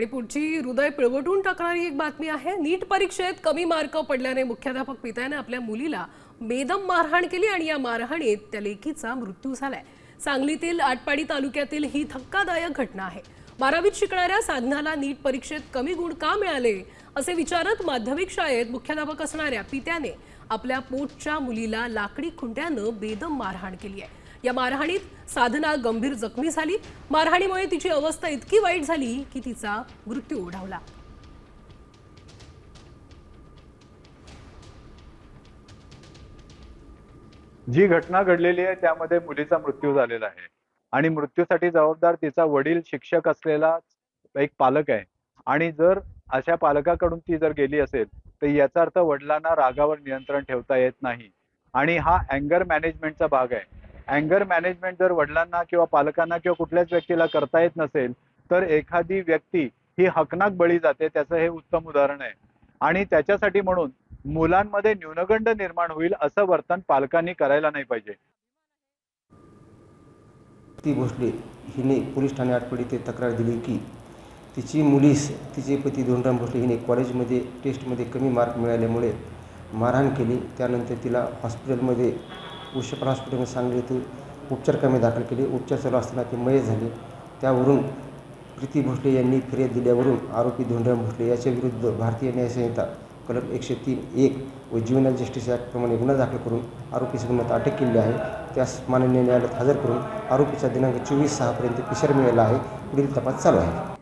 आणि पुढची हृदय पिळवटून टाकणारी एक बातमी आहे. नीट परीक्षेत कमी मार्क पडल्याने मुख्याध्यापक पित्याने आपल्या मुलीला बेदम मारहाण केली आणि या मारहाणीत त्या लेकीचा मृत्यू झालाय. सांगलीतील आटपाडी तालुक्यातील ही धक्कादायक घटना आहे. बारावीत शिकणाऱ्या साधनाला नीट परीक्षेत कमी गुण का मिळाले असे विचारत माध्यमिक शाळेत मुख्याध्यापक असणाऱ्या पित्याने आपल्या पोटच्या मुलीला लाकडी खुंट्यानं बेदम मारहाण केली आहे. या मारहाणीत साधना गंभीर जखमी झाली. मारहाणीमुळे तिची अवस्था इतकी वाईट झाली की तिचा मृत्यू ओढावला. जी घटना घडलेली आहे त्यामध्ये मुलीचा मृत्यू झालेला आहे. आणि मृत्यूसाठी जबाबदार तिचा वडील शिक्षक असलेला एक पालक आहे. आणि जर अशा पालकाकडून ती जर गेली असेल तर याचा अर्थ वडिलांना रागावर नियंत्रण ठेवता येत नाही. आणि हा अँगर मॅनेजमेंटचा भाग आहे. अँगर मॅनेजमेंट जर वडिलांना किंवा पालकांना किंवा कुठल्याच व्यक्तीला करता येत नसेल तर एखादी व्यक्ती ही हकनाक बळी जाते त्याचं हे उत्तम उदाहरण आहे. आणि त्याच्यासाठी म्हणून मुलांमध्ये न्यूनगंड निर्माण होईल असं वर्तन पालकांनी करायला नाही पाहिजे. ती भोसले हिने पोलीस ठाणे आटपाडी ते तक्रार दिली की तिची मुलीस तिचे पती धोंडराम भोसले हिने कॉलेजमध्ये टेस्टमध्ये कमी मार्क मिळाल्यामुळे मारहाण केली. त्यानंतर तिला हॉस्पिटलमध्ये उशपण हॉस्पिटलमध्ये सांगली येथे उपचार कामी दाखल केले. उपचार चालू असताना ते मयत झाले. त्यावरून प्रीती भोसले यांनी फिर्याद दिल्यावरून आरोपी धोंडराम भोसले याच्याविरुद्ध भारतीय न्यायसंहिता कलम एकशे तीन एक व ज्युनल जस्टिस ॲक्टप्रमाणे गुन्हा दाखल करून आरोपीस गुन्ह्यात अटक केली आहे. त्यास माननीय न्यायालयात हजर करून आरोपीचा दिनांक चोवीस सहापर्यंत पिशर मिळाला आहे. पुढील तपास चालू आहे.